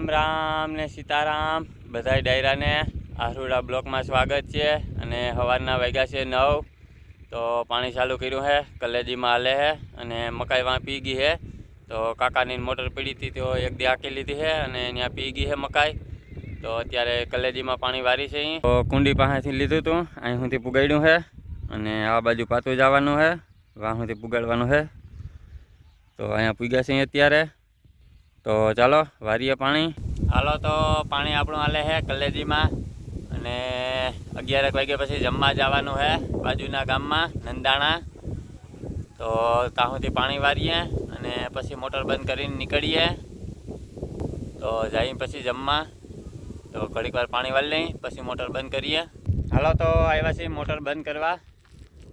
રામ રામ ને સીતારામ. બધાય ડાયરાને આહરુડા બ્લોકમાં સ્વાગત છે અને સવારના વાગ્યા છે નવ. તો પાણી ચાલુ કર્યું છે કલેજીમાં હાલે છે અને મકાઈ વાં પી ગઈ છે તો કાકાની મોટર પીડી હતી, તો એક દી આંકી લીધી છે અને ત્યાં પી ગઈ છે મકાઈ. તો અત્યારે કલેજીમાં પાણી વારી છે અહીં. તો કુંડી પાસેથી લીધું હતું અહીં સુધી પુગાડ્યું છે અને આ બાજુ પાતું જવાનું છે વાં સુધી પુગાડવાનું છે તો અહીંયા પૂગ્યા છે અત્યારે. તો ચાલો, વારીએ પાણી. હાલો, તો પાણી આપણું હાલે છે કલેજીમાં. અને અગિયારક વાગ્યા પછી જમવા જવાનું છે બાજુના ગામમાં, નંદાણા. તો ત્યાંથી પાણી વારીએ અને પછી મોટર બંધ કરીને નીકળીએ. તો જઈ પછી જમવા. તો ઘડીક વાર પાણી વાળી લઈ, પછી મોટર બંધ કરીએ. હાલો, તો આવ્યા છીએ મોટર બંધ કરવા.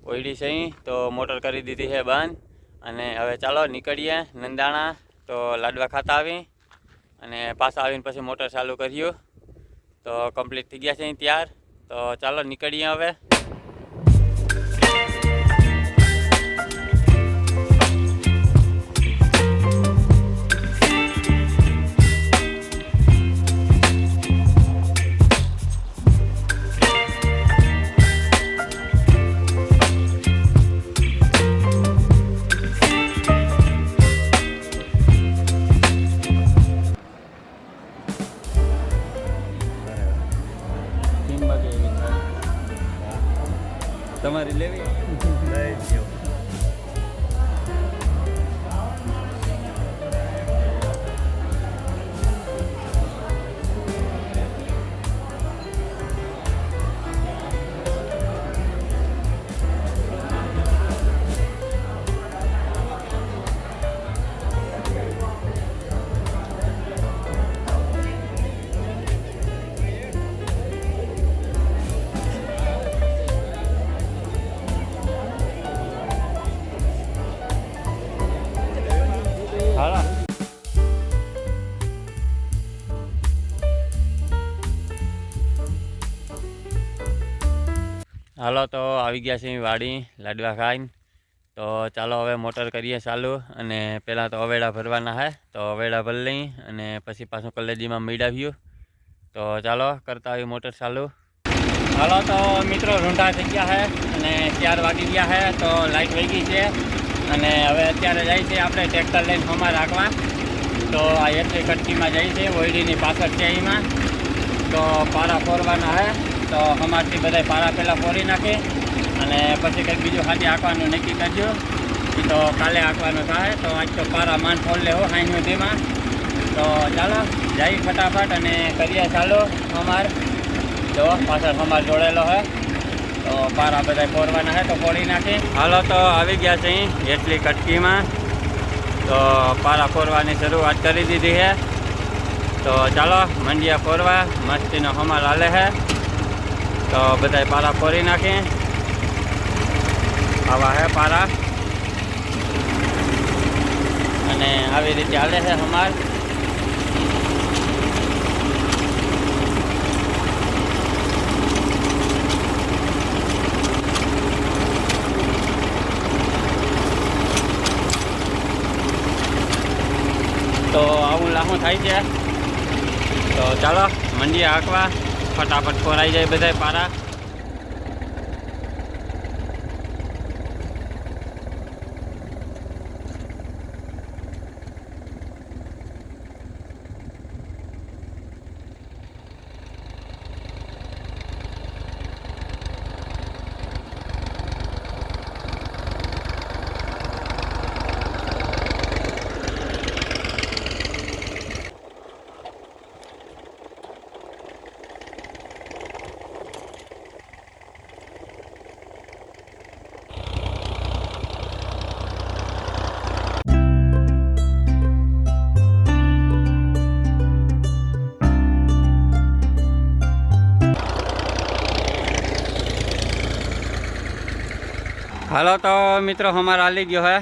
ઓઈડી છે તો મોટર કરી દીધી છે બંધ. અને હવે ચાલો નીકળીએ નંદાણા. તો લાડવા ખાતા આવી અને પાછા આવીને પછી મોટર ચાલુ કર્યું. તો કમ્પ્લીટ થઈ ગયા છે અહીં ત્યાર. તો ચાલો નીકળીએ હવે. તમારી લેવી? હાલો, તો આવી ગયા છે વાડી લાડવા ખાઈને. તો ચાલો હવે મોટર કરીએ ચાલુ અને પહેલાં તો અવેડા ભરવાના હે, તો અવેડા ભરી લઈ અને પછી પાછું કલેજીમાં મેળાવ્યું તો ચાલો, કરતા આવી મોટર ચાલુ. હાલો, તો મિત્રો રૂંઢા થઈ ગયા છે અને ચાર વાગી ગયા છે તો લાઈટ વહી ગઈ છે. અને હવે અત્યારે જાય છે આપણે ટ્રેક્ટર લઈને હોમાં રાખવા. તો આ એટલી કટકીમાં જાય છે ઓઈડીની પાછળ છે એમાં તો પારા ફોરવાના છે તો અમારથી બધા પારા પહેલાં ફોરી નાખે અને પછી કંઈક બીજું હાથી આંકવાનું નક્કી કરજો. એ તો કાલે આંકવાનું થાય, તો આજ તો પારા માન ફોડ લેવો હાઈ તેમાં તો ચાલો જઈ ફટાફટ અને કરીએ ચાલો અમાર જો, પાછળ અમાર જોડેલો હોય તો પારા બધા ફોરવાના છે તો ફોડી નાખી. હાલો, તો આવી ગયા છે એટલી કટકીમાં. તો પારા ફોરવાની શરૂઆત કરી દીધી છે તો ચાલો, મંડિયા ફોરવા મસ્તીનો હમાલ હાલે છે તો બધા પારા ફોરી નાખે. આવા હે પારા અને આવી રીતે હાલે છે હમાર. તો આવું લાહું થાય છે. તો ચાલો, મંડી હાંકવા. ફટાફટ ફોરાઈ જાય બધા પારા. હાલો તો મિત્રો, હમાર આલી ગયો હે.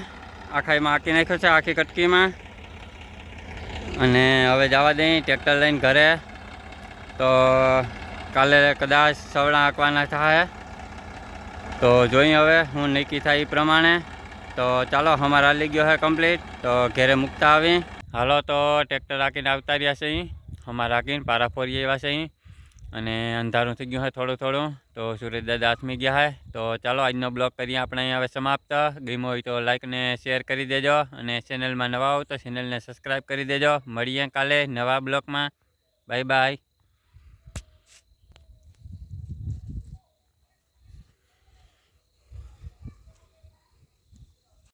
આખાઈમાં હાંકી નાખ્યો છે, આખી કટકીમાં અને હવે જવા દઈ ટ્રેક્ટર લઈને ઘરે. તો કાલે કદાચ સવડા આંકવાના થાય. તો જોઈએ હવે હું નક્કી થાય એ પ્રમાણે. તો ચાલો અમારે આલી ગયો હે કમ્પ્લીટ. તો ઘરે મૂકતા આવી હાલો તો ટ્રેક્ટર રાખીને આવતા રહ્યા છે અહીં. રાખીને પારા ફોરી એવા છે અહીં. અને અંધારું થઈ ગયું હોય થોડું થોડું, તો સુરેશ આથમી ગયા હોય. તો ચાલો, આજનો બ્લોગ કરીએ આપણે અહીંયા હવે સમાપ્ત. ગમ્યો હોય તો લાઈક ને શેર કરી દેજો અને ચેનલમાં નવા હો તો ચેનલને સબસ્ક્રાઈબ કરી દેજો. મળીએ કાલે નવા બ્લોગમાં. Bye bye